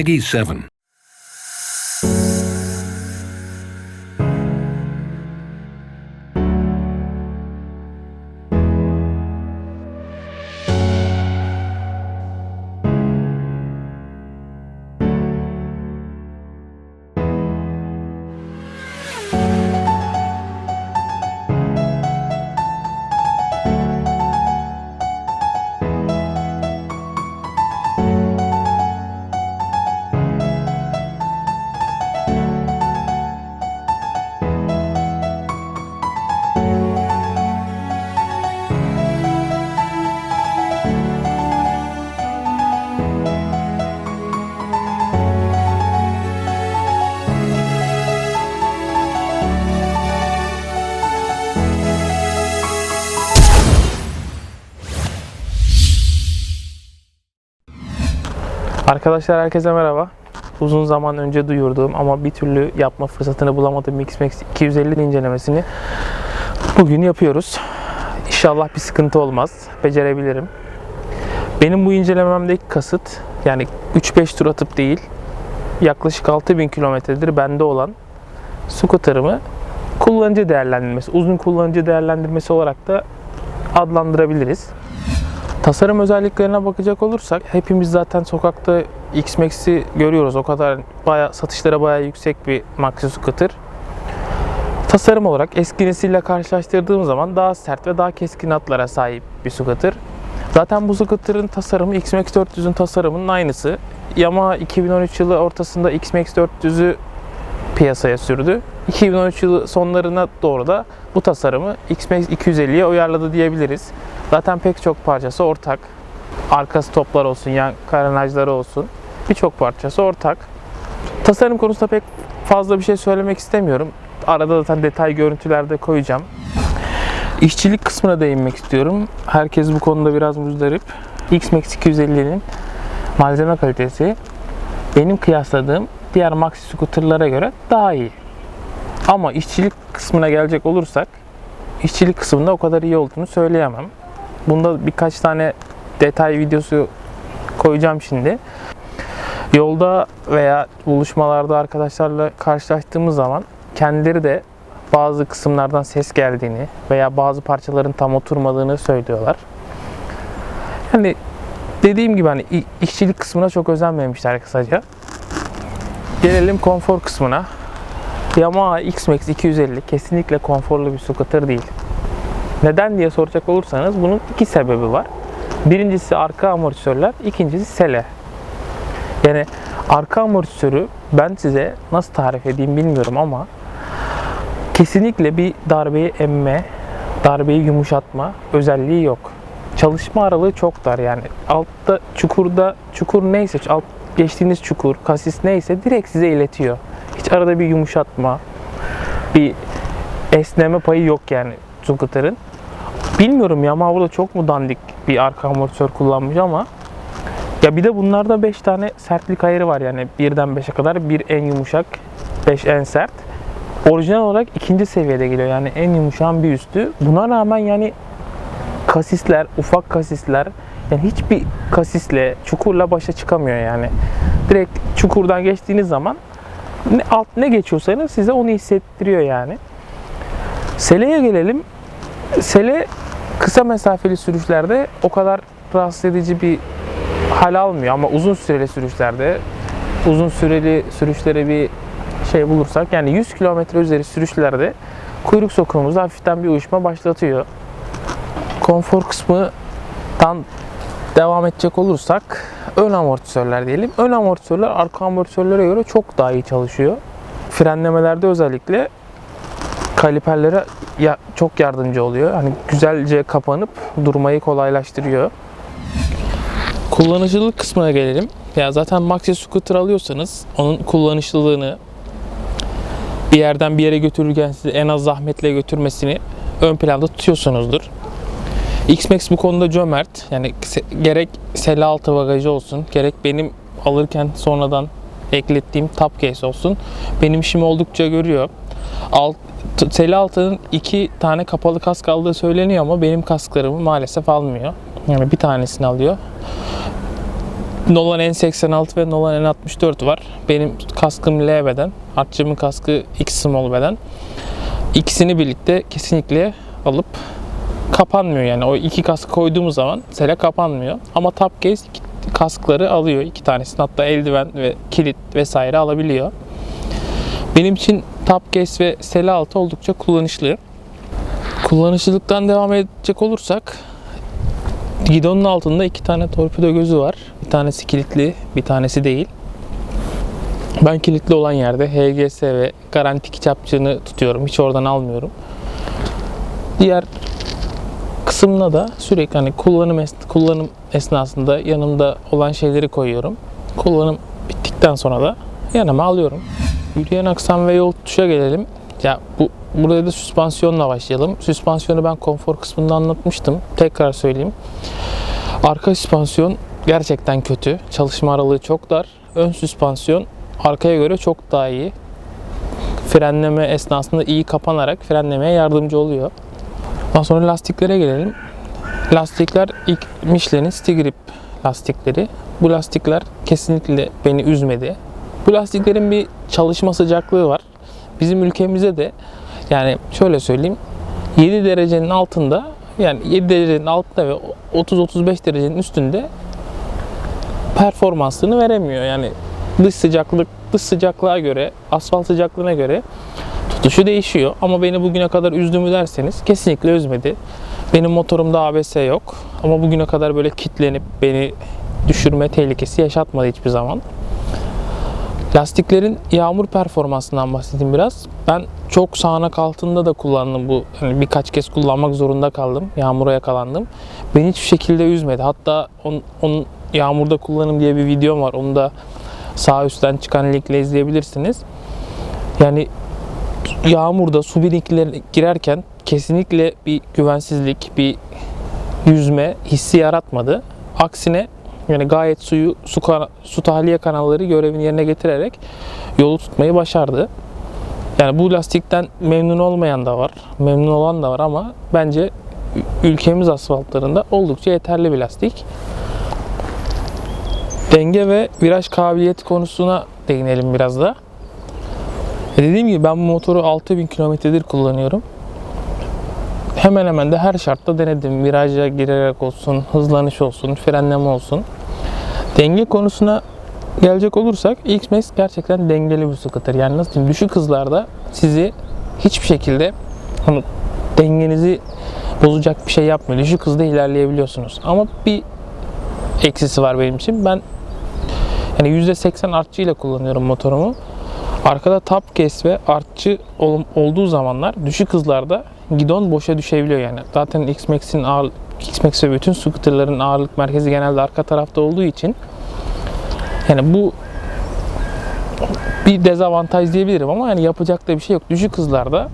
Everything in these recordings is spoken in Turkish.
Peggy 7. Arkadaşlar herkese merhaba. Uzun zaman önce duyurduğum ama bir türlü yapma fırsatını bulamadığım X-Max 250 incelemesini bugün yapıyoruz. İnşallah bir sıkıntı olmaz. Becerebilirim. Benim bu incelememdeki kasıt yani 3-5 tur atıp değil yaklaşık 6000 kilometredir bende olan scooter'ımı kullanıcı değerlendirmesi, uzun kullanıcı değerlendirmesi olarak da adlandırabiliriz. Tasarım özelliklerine bakacak olursak hepimiz zaten sokakta X-Max'i görüyoruz. O kadar baya satışlara bayağı yüksek bir maxi scooter. Tasarım olarak eski nesille karşılaştırdığım zaman daha sert ve daha keskin hatlara sahip bir scooter. Zaten bu scooter'ın tasarımı X-Max 400'ün tasarımının aynısı. Yamaha 2013 yılı ortasında X-Max 400'ü piyasaya sürdü. 2013 yılı sonlarına doğru da bu tasarımı X-Max 250'ye uyarladı diyebiliriz. Zaten pek çok parçası ortak. Arka stoplar olsun, yan karenajları olsun. Birçok parçası ortak. Tasarım konusunda pek fazla bir şey söylemek istemiyorum. Arada zaten detay görüntülerde koyacağım. İşçilik kısmına değinmek istiyorum. Herkes bu konuda biraz muzdarip. X-Max 250'nin malzeme kalitesi benim kıyasladığım diğer maxi scooter'lara göre daha iyi. Ama işçilik kısmına gelecek olursak işçilik kısmında o kadar iyi olduğunu söyleyemem. Bunda birkaç tane detay videosu koyacağım şimdi. Yolda veya buluşmalarda arkadaşlarla karşılaştığımız zaman kendileri de bazı kısımlardan ses geldiğini veya bazı parçaların tam oturmadığını söylüyorlar. Yani dediğim gibi hani işçilik kısmına çok özenmemişler kısaca. Gelelim konfor kısmına. Yamaha X-Max 250 kesinlikle konforlu bir scooter değil. Neden diye soracak olursanız bunun iki sebebi var. Birincisi arka amortisörler, ikincisi sele. Yani arka amortisörü ben size nasıl tarif edeyim bilmiyorum ama kesinlikle bir darbeyi emme, darbeyi yumuşatma özelliği yok. Çalışma aralığı çok dar yani. Altta çukurda, çukur neyse, alt geçtiğiniz çukur, kasis neyse direkt size iletiyor. Hiç arada bir yumuşatma, bir esneme payı yok yani scooter'ın. Bilmiyorum Yamaha burada çok mu dandik bir arka amortisör kullanmış ama ya bir de bunlarda 5 tane sertlik ayarı var yani birden 5'e kadar bir en yumuşak, 5 en sert. Orijinal olarak ikinci seviyede geliyor yani en yumuşağın bir üstü. Buna rağmen yani kasisler, ufak kasisler yani hiçbir kasisle, çukurla başa çıkamıyor yani. Direkt çukurdan geçtiğiniz zaman ne, alt ne geçiyorsanız size onu hissettiriyor yani. Sele'ye gelelim. Sele kısa mesafeli sürüşlerde o kadar rahatsız edici bir hal almıyor ama uzun süreli sürüşlerde uzun süreli sürüşlere bir şey bulursak yani 100 kilometre üzeri sürüşlerde kuyruk sokumumuzda hafiften bir uyuşma başlatıyor. Konfor kısmından devam edecek olursak ön amortisörler diyelim. Ön amortisörler arka amortisörlere göre çok daha iyi çalışıyor. Frenlemelerde özellikle kaliperlere ya, çok yardımcı oluyor. Hani güzelce kapanıp durmayı kolaylaştırıyor. Kullanıcılık kısmına gelelim. Ya zaten maxi scooter alıyorsanız onun kullanışlılığını bir yerden bir yere götürürken sizi en az zahmetle götürmesini ön planda tutuyorsunuzdur. X-Max bu konuda cömert. Yani gerek sele altı bagajı olsun, gerek benim alırken sonradan eklettiğim top case olsun. Benim işimi oldukça görüyor. Alt, sele altının iki tane kapalı kask aldığı söyleniyor ama benim kasklarımı maalesef almıyor. Yani bir tanesini alıyor. Nolan N86 ve Nolan N64 var. Benim kaskım L beden. Artçımın kaskı X small beden. İkisini birlikte kesinlikle alıp kapanmıyor yani. O iki kask koyduğumuz zaman sele kapanmıyor. Ama top case kaskları alıyor. iki tanesini hatta eldiven ve kilit vesaire alabiliyor. Benim için top case ve sele altı oldukça kullanışlı. Kullanışlılıktan devam edecek olursak Gidonun altında iki tane torpido gözü var. Bir tanesi kilitli, bir tanesi değil. Ben kilitli olan yerde HGS ve garanti kitapçığını tutuyorum. Hiç oradan almıyorum. Diğer kısımda da sürekli hani kullanım es- kullanım esnasında yanımda olan şeyleri koyuyorum. Kullanım bittikten sonra da yanıma alıyorum. Yürüyen aksam ve yol tutuşa gelelim. Ya bu burada da süspansiyonla başlayalım. Süspansiyonu ben konfor kısmında anlatmıştım. Tekrar söyleyeyim. Arka süspansiyon gerçekten kötü. Çalışma aralığı çok dar. Ön süspansiyon arkaya göre çok daha iyi. Frenleme esnasında iyi kapanarak frenlemeye yardımcı oluyor. Daha sonra lastiklere gelelim. Lastikler ilk Michelin'in Stigrip lastikleri. Bu lastikler kesinlikle beni üzmedi. Bu lastiklerin bir çalışma sıcaklığı var. Bizim ülkemizde de yani şöyle söyleyeyim 7 derecenin altında yani 7 derecenin altında ve 30-35 derecenin üstünde performansını veremiyor. Yani dış sıcaklık dış sıcaklığa göre, asfalt sıcaklığına göre tutuşu değişiyor. Ama beni bugüne kadar üzdü mü derseniz kesinlikle üzmedi. Benim motorumda ABS yok. Ama bugüne kadar böyle kitlenip beni düşürme tehlikesi yaşatmadı hiçbir zaman. Lastiklerin yağmur performansından bahsedeyim biraz. Ben çok sağanak altında da kullandım bu. Yani birkaç kez kullanmak zorunda kaldım. Yağmura yakalandım. Beni hiçbir şekilde üzmedi. Hatta onun, onun yağmurda kullanım diye bir videom var. Onu da sağ üstten çıkan linkle izleyebilirsiniz. Yani yağmurda su birikimlerine girerken kesinlikle bir güvensizlik, bir yüzme hissi yaratmadı. Aksine yani gayet suyu su, su tahliye kanalları görevini yerine getirerek yolu tutmayı başardı. Yani bu lastikten memnun olmayan da var, memnun olan da var ama bence ülkemiz asfaltlarında oldukça yeterli bir lastik. Denge ve viraj kabiliyeti konusuna değinelim biraz da. E Dediğim gibi ben bu motoru 6000 kilometredir kullanıyorum. Hemen hemen de her şartta denedim. Viraja girerek olsun, hızlanış olsun, frenleme olsun. Denge konusuna gelecek olursak X-Max gerçekten dengeli bir scooter. Yani nasıl diyeyim düşük hızlarda sizi hiçbir şekilde hani dengenizi bozacak bir şey yapmıyor. Düşük hızda ilerleyebiliyorsunuz. Ama bir eksisi var benim için. Ben yani %80 artçı ile kullanıyorum motorumu. Arkada top case ve artçı ol- olduğu zamanlar düşük hızlarda gidon boşa düşebiliyor yani. Zaten X-Max'in ağır X-Max ve bütün scooterların ağırlık merkezi genelde arka tarafta olduğu için yani bu bir dezavantaj diyebilirim ama yani yapacak da bir şey yok. Düşük hızlarda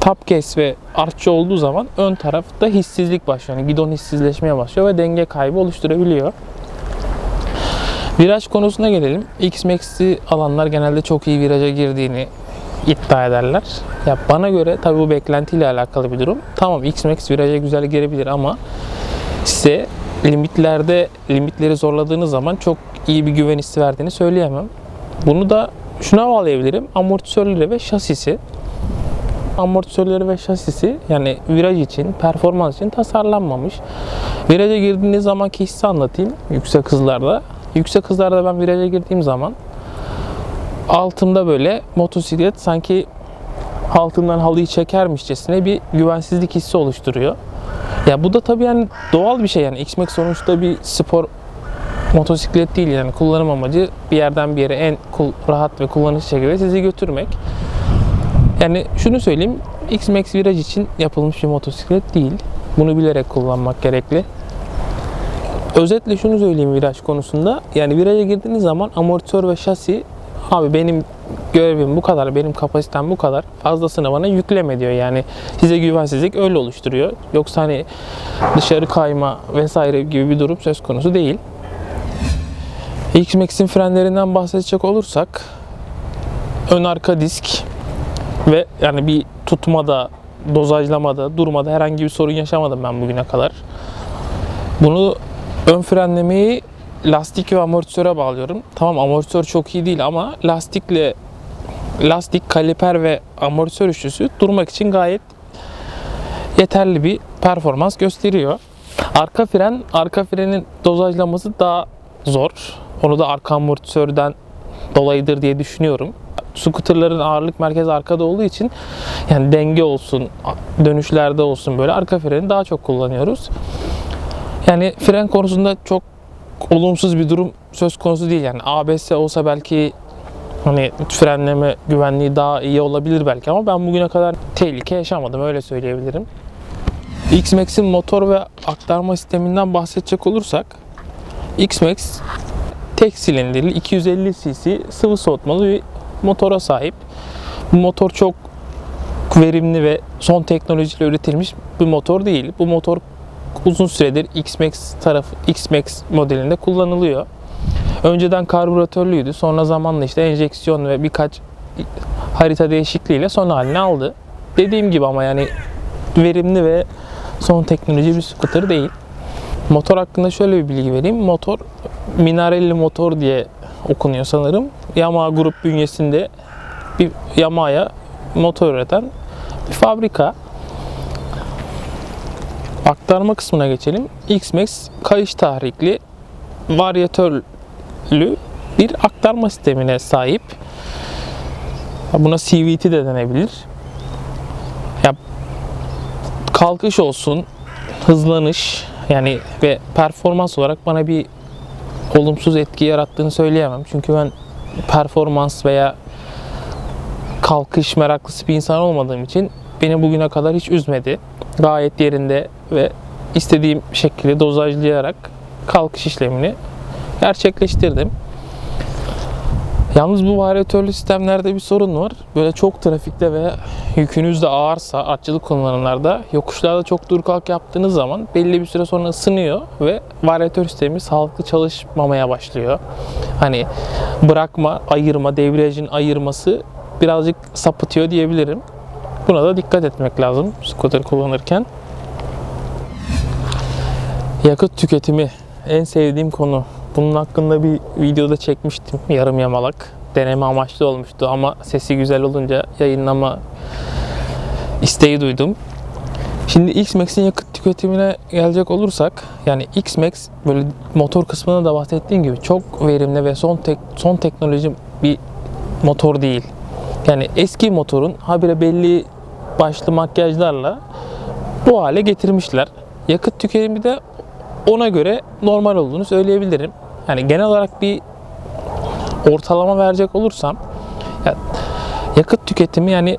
top case ve artçı olduğu zaman ön tarafta hissizlik başlıyor. Yani gidon hissizleşmeye başlıyor ve denge kaybı oluşturabiliyor. Viraj konusuna gelelim. X-Max'i alanlar genelde çok iyi viraja girdiğini iddia ederler. Ya bana göre tabii bu beklentiyle alakalı bir durum. Tamam X-Max viraja güzel girebilir ama size limitlerde limitleri zorladığınız zaman çok iyi bir güven hissi verdiğini söyleyemem. Bunu da şuna bağlayabilirim. Amortisörleri ve şasisi. Amortisörleri ve şasisi yani viraj için, performans için tasarlanmamış. Viraja girdiğiniz zamanki hissi anlatayım yüksek hızlarda. Yüksek hızlarda ben viraja girdiğim zaman altımda böyle motosiklet sanki altından halıyı çekermişçesine bir güvensizlik hissi oluşturuyor. Ya bu da tabii yani doğal bir şey yani X-Max sonuçta bir spor motosiklet değil yani kullanım amacı bir yerden bir yere en rahat ve kullanışlı şekilde sizi götürmek. Yani şunu söyleyeyim X-Max viraj için yapılmış bir motosiklet değil. Bunu bilerek kullanmak gerekli. Özetle şunu söyleyeyim viraj konusunda. Yani viraja girdiğiniz zaman amortisör ve şasi abi benim görevim bu kadar, benim kapasitem bu kadar. Fazlasını bana yükleme diyor. Yani size güvensizlik öyle oluşturuyor. Yoksa hani dışarı kayma vesaire gibi bir durum söz konusu değil. X-Max'in frenlerinden bahsedecek olursak ön arka disk ve yani bir tutmada, dozajlamada, durmada herhangi bir sorun yaşamadım ben bugüne kadar. Bunu ön frenlemeyi lastik ve amortisöre bağlıyorum. Tamam amortisör çok iyi değil ama lastikle lastik, kaliper ve amortisör üçlüsü durmak için gayet yeterli bir performans gösteriyor. Arka fren, arka frenin dozajlaması daha zor. Onu da arka amortisörden dolayıdır diye düşünüyorum. Scooterların ağırlık merkezi arkada olduğu için yani denge olsun, dönüşlerde olsun böyle arka freni daha çok kullanıyoruz. Yani fren konusunda çok olumsuz bir durum söz konusu değil. Yani ABS olsa belki hani frenleme güvenliği daha iyi olabilir belki ama ben bugüne kadar tehlike yaşamadım öyle söyleyebilirim. X-Max'in motor ve aktarma sisteminden bahsedecek olursak X-Max tek silindirli 250 cc sıvı soğutmalı bir motora sahip. Bu motor çok verimli ve son teknolojiyle üretilmiş bir motor değil. Bu motor uzun süredir X-Max tarafı X-Max modelinde kullanılıyor. Önceden karbüratörlüydü. Sonra zamanla işte enjeksiyon ve birkaç harita değişikliğiyle son halini aldı. Dediğim gibi ama yani verimli ve son teknoloji bir scooter değil. Motor hakkında şöyle bir bilgi vereyim. Motor Minarelli motor diye okunuyor sanırım. Yamaha grup bünyesinde bir Yamaha'ya motor üreten bir fabrika. Aktarma kısmına geçelim. X-Max kayış tahrikli varyatörlü bir aktarma sistemine sahip. Buna CVT de denebilir. Ya kalkış olsun, hızlanış yani ve performans olarak bana bir olumsuz etki yarattığını söyleyemem. Çünkü ben performans veya kalkış meraklısı bir insan olmadığım için beni bugüne kadar hiç üzmedi. Gayet yerinde ve istediğim şekilde dozajlayarak kalkış işlemini gerçekleştirdim. Yalnız bu varyatörlü sistemlerde bir sorun var. Böyle çok trafikte ve yükünüz de ağırsa artçılık kullanımlarda yokuşlarda çok dur kalk yaptığınız zaman belli bir süre sonra ısınıyor ve varyatör sistemi sağlıklı çalışmamaya başlıyor. Hani bırakma, ayırma, debriyajın ayırması birazcık sapıtıyor diyebilirim. Buna da dikkat etmek lazım scooter kullanırken. Yakıt tüketimi en sevdiğim konu. Bunun hakkında bir videoda çekmiştim yarım yamalak. Deneme amaçlı olmuştu ama sesi güzel olunca yayınlama isteği duydum. Şimdi X-Max'in yakıt tüketimine gelecek olursak yani X-Max böyle motor kısmında da bahsettiğim gibi çok verimli ve son tek, son teknoloji bir motor değil. Yani eski motorun habire belli başlı makyajlarla bu hale getirmişler. Yakıt tüketimi de ona göre normal olduğunu söyleyebilirim. Yani genel olarak bir ortalama verecek olursam ya, yakıt tüketimi yani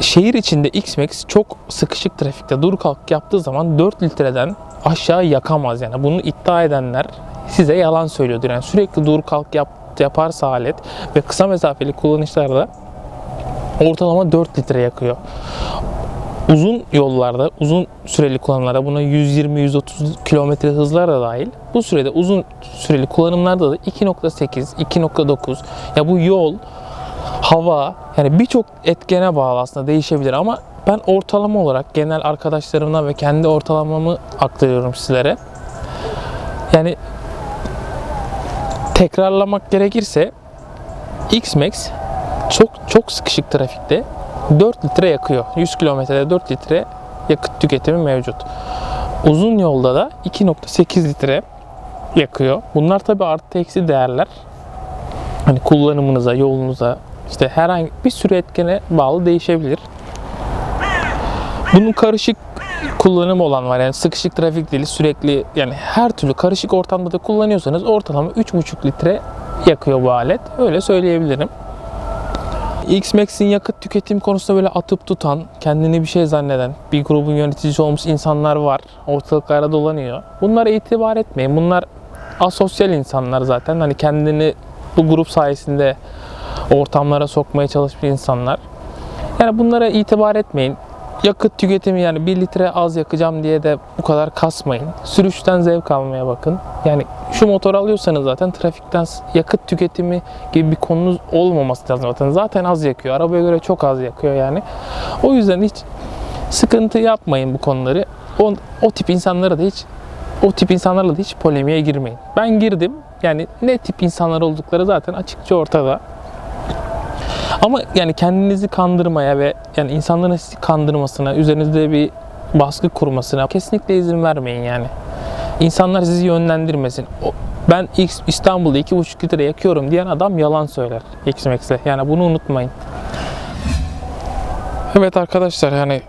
şehir içinde X-Max çok sıkışık trafikte dur kalk yaptığı zaman 4 litreden aşağı yakamaz yani. Bunu iddia edenler size yalan söylüyordur. Yani sürekli dur kalk yap, yaparsa alet ve kısa mesafeli kullanışlarda ortalama 4 litre yakıyor. Uzun yollarda, uzun süreli kullanımlarda buna 120-130 kilometre hızlar da dahil. Bu sürede uzun süreli kullanımlarda da 2.8, 2.9 ya bu yol, hava yani birçok etkene bağlı aslında değişebilir ama ben ortalama olarak genel arkadaşlarımdan ve kendi ortalamamı aktarıyorum sizlere. Yani tekrarlamak gerekirse X-Max çok çok sıkışık trafikte 4 litre yakıyor. 100 kilometrede 4 litre yakıt tüketimi mevcut. Uzun yolda da 2.8 litre yakıyor. Bunlar tabi artı eksi değerler. Hani kullanımınıza, yolunuza, işte herhangi bir sürü etkene bağlı değişebilir. Bunun karışık kullanım olan var. Yani sıkışık trafik değil sürekli yani her türlü karışık ortamda da kullanıyorsanız ortalama 3.5 litre yakıyor bu alet. Öyle söyleyebilirim. X-Max'in yakıt tüketim konusunda böyle atıp tutan, kendini bir şey zanneden bir grubun yöneticisi olmuş insanlar var. Ortalıklarda dolanıyor. Bunlara itibar etmeyin. Bunlar asosyal insanlar zaten. Hani kendini bu grup sayesinde ortamlara sokmaya çalışmış insanlar. Yani bunlara itibar etmeyin. Yakıt tüketimi yani 1 litre az yakacağım diye de bu kadar kasmayın. Sürüşten zevk almaya bakın. Yani şu motor alıyorsanız zaten trafikten yakıt tüketimi gibi bir konunuz olmaması lazım zaten. Zaten az yakıyor. Arabaya göre çok az yakıyor yani. O yüzden hiç sıkıntı yapmayın bu konuları. O, o tip insanlara da hiç o tip insanlarla da hiç polemiğe girmeyin. Ben girdim. Yani ne tip insanlar oldukları zaten açıkça ortada. Ama yani kendinizi kandırmaya ve yani insanların sizi kandırmasına, üzerinizde bir baskı kurmasına kesinlikle izin vermeyin yani. İnsanlar sizi yönlendirmesin. Ben ilk İstanbul'da 2,5 litre yakıyorum diyen adam yalan söyler. Xmax'le. Yani bunu unutmayın. Evet arkadaşlar yani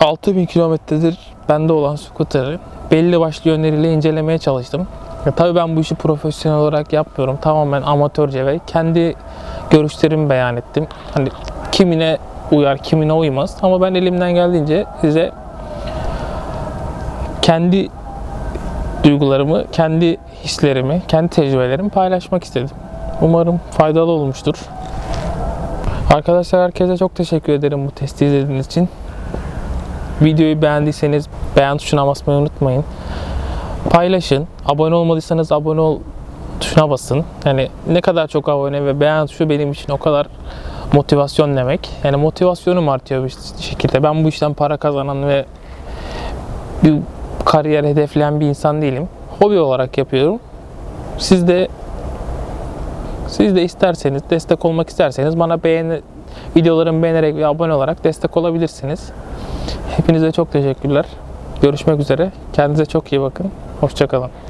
6000 kilometredir bende olan scooter'ı belli başlı yönleriyle incelemeye çalıştım. Ya tabii ben bu işi profesyonel olarak yapmıyorum. Tamamen amatörce ve kendi görüşlerimi beyan ettim. Hani kimine uyar, kimine uymaz. Ama ben elimden geldiğince size kendi duygularımı, kendi hislerimi, kendi tecrübelerimi paylaşmak istedim. Umarım faydalı olmuştur. Arkadaşlar herkese çok teşekkür ederim bu testi izlediğiniz için. Videoyu beğendiyseniz beğen tuşuna basmayı unutmayın. Paylaşın. Abone olmadıysanız abone ol tuşuna basın. Yani ne kadar çok abone ve beğen tuşu benim için o kadar motivasyon demek. Yani motivasyonum artıyor bir şekilde. Ben bu işten para kazanan ve bir kariyer hedefleyen bir insan değilim. Hobi olarak yapıyorum. Siz de siz de isterseniz, destek olmak isterseniz bana beğeni videolarımı beğenerek ve abone olarak destek olabilirsiniz. Hepinize çok teşekkürler. Görüşmek üzere. Kendinize çok iyi bakın. Hoşçakalın.